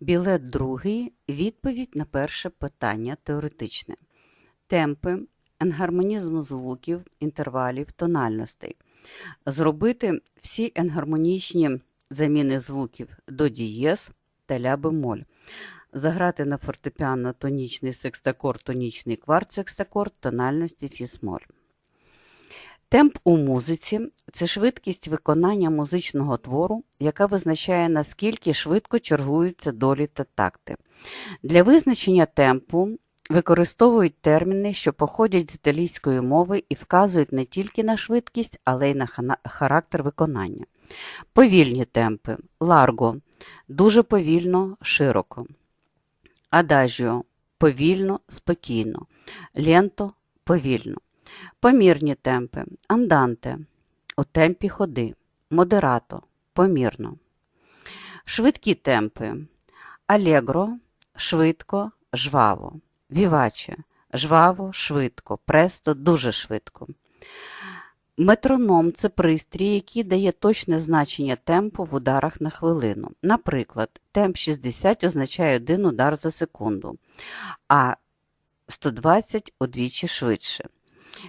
Білет другий відповідь на перше питання теоретичне. Темпи, енгармонізм звуків, інтервалів, тональностей. Зробити всі енгармонічні заміни звуків до дієз та ля бемоль. Заграти на фортепіано тонічний секстакорд, тонічний кварт секстакорд, тональності фіс-моль. Темп у музиці це швидкість виконання музичного твору, яка визначає, наскільки швидко чергуються долі та такти. Для визначення темпу використовують терміни, що походять з італійської мови і вказують не тільки на швидкість, але й на характер виконання. Повільні темпи ларго дуже повільно, широко. Адажіо повільно, спокійно. Ленто повільно. Помірні темпи анданте у темпі ходи. Модерато помірно. Швидкі темпи алегро швидко, жваво. Віваче жваво, швидко, престо дуже швидко. Метроном це пристрій, який дає точне значення темпу в ударах на хвилину. Наприклад, темп 60 означає один удар за секунду, а 120 удвічі швидше.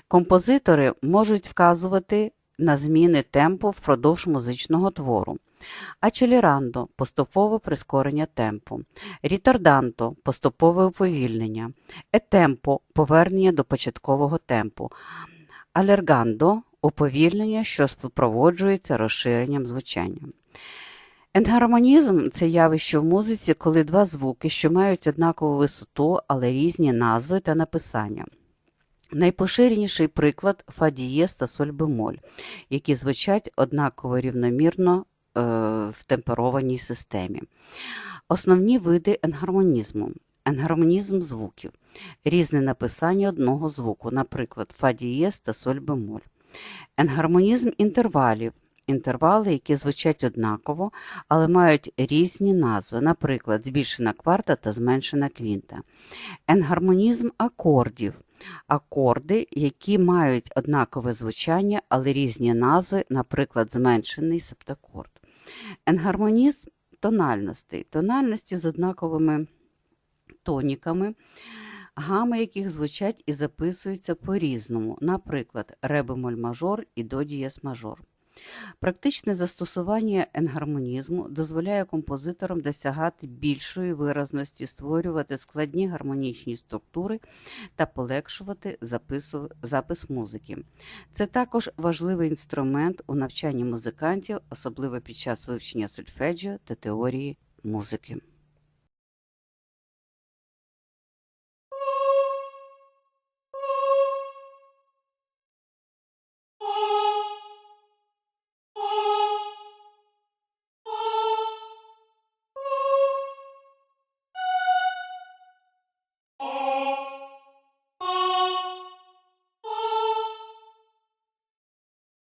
Композитори можуть вказувати на зміни темпу впродовж музичного твору. Ачелірандо поступове прискорення темпу, рітарданто поступове уповільнення, етемпо повернення до початкового темпу, алергандо уповільнення, що супроводжується розширенням звучання. Енгармонізм це явище в музиці, коли два звуки, що мають однакову висоту, але різні назви та написання. Найпоширеніший приклад фа дієз та соль бемоль, які звучать однаково рівномірно е, в темперованій системі. Основні види енгармонізму. Енгармонізм звуків. Різне написання одного звуку, наприклад, фа дієз та соль бемоль. Енгармонізм інтервалів. Інтервали, які звучать однаково, але мають різні назви, наприклад, збільшена кварта та зменшена квінта. Енгармонізм акордів. Акорди, які мають однакове звучання, але різні назви, наприклад, зменшений септакорд. Енгармонізм тональностей. Тональності з однаковими тоніками, гами яких звучать і записуються по-різному, наприклад, ре бемоль мажор і до дієс мажор. Практичне застосування енгармонізму дозволяє композиторам досягати більшої виразності, створювати складні гармонічні структури та полегшувати запису- запис музики. Це також важливий інструмент у навчанні музикантів, особливо під час вивчення сольфеджіо та теорії музики.